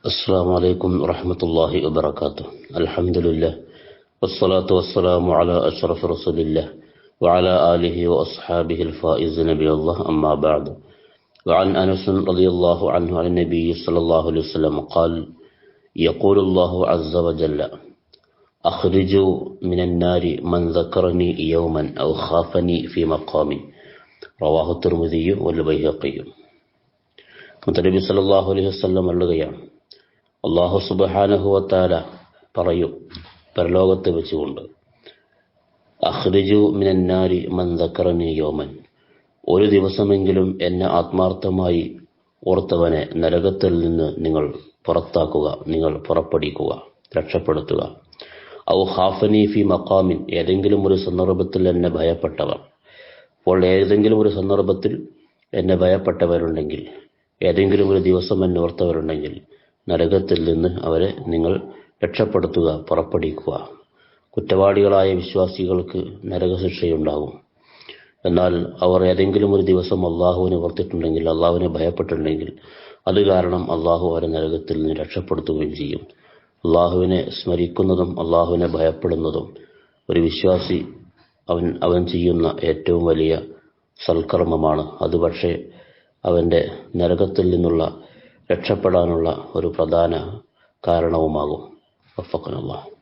السلام عليكم ورحمة الله وبركاته الحمد لله والصلاة والسلام على أشرف رسول الله وعلى آله وأصحابه الفائزين بالله أما بعد وعن أنس رضي الله عنه عن النبي صلى الله عليه وسلم قال يقول الله عز وجل أخرجوا من النار من ذكرني يوما أو خافني في مقامي رواه الترمذي والبيهقي മുത്തനബി സല്ലല്ലാഹു അലൈഹി വസല്ലം അള്ളുകയാണ് അള്ളാഹു സുബാനഹുവത്താല പറയും പരലോകത്ത് വെച്ചുകൊണ്ട്. അഹ്റിജു മിനന്നാരി മന്ദക്കറനി ദക്കറനി യോമൻ. ഒരു ദിവസമെങ്കിലും എന്നെ ആത്മാർത്ഥമായി ഓർത്തവനെ നരകത്തിൽ നിന്ന് നിങ്ങൾ പുറത്താക്കുക നിങ്ങൾ പുറപ്പെടിക്കുക രക്ഷപ്പെടുത്തുക. ഔ ഹാഫനി ഫി മക്കാമിൻ ഏതെങ്കിലും ഒരു സന്ദർഭത്തിൽ എന്നെ ഭയപ്പെട്ടവർ. അപ്പോൾ ഏതെങ്കിലും ഒരു സന്ദർഭത്തിൽ എന്നെ ഭയപ്പെട്ടവരുണ്ടെങ്കിൽ ഏതെങ്കിലും ഒരു ദിവസം എന്നെ ഓർത്തവരുണ്ടെങ്കിൽ നരകത്തിൽ നിന്ന് അവരെ നിങ്ങൾ രക്ഷപ്പെടുത്തുക പുറപ്പെടുവിക്കുക. കുറ്റവാളികളായ വിശ്വാസികൾക്ക് നരകശിക്ഷയുണ്ടാകും. എന്നാൽ അവർ ഏതെങ്കിലും ഒരു ദിവസം അള്ളാഹുവിനെ ഓർത്തിട്ടുണ്ടെങ്കിൽ അള്ളാഹുവിനെ ഭയപ്പെട്ടിട്ടുണ്ടെങ്കിൽ അത് കാരണം അള്ളാഹു അവരെ നരകത്തിൽ നിന്ന് രക്ഷപ്പെടുത്തുകയും ചെയ്യും. അള്ളാഹുവിനെ സ്മരിക്കുന്നതും അള്ളാഹുവിനെ ഭയപ്പെടുന്നതും ഒരു വിശ്വാസി അവൻ അവൻ ചെയ്യുന്ന ഏറ്റവും വലിയ സൽക്കർമ്മമാണ്. അത് പക്ഷേ അവന്റെ നരകത്തിൽ നിന്നുള്ള രക്ഷപ്പെടാനുള്ള ഒരു പ്രധാന കാരണവുമാകും. വഫക്കനല്ലാഹ്.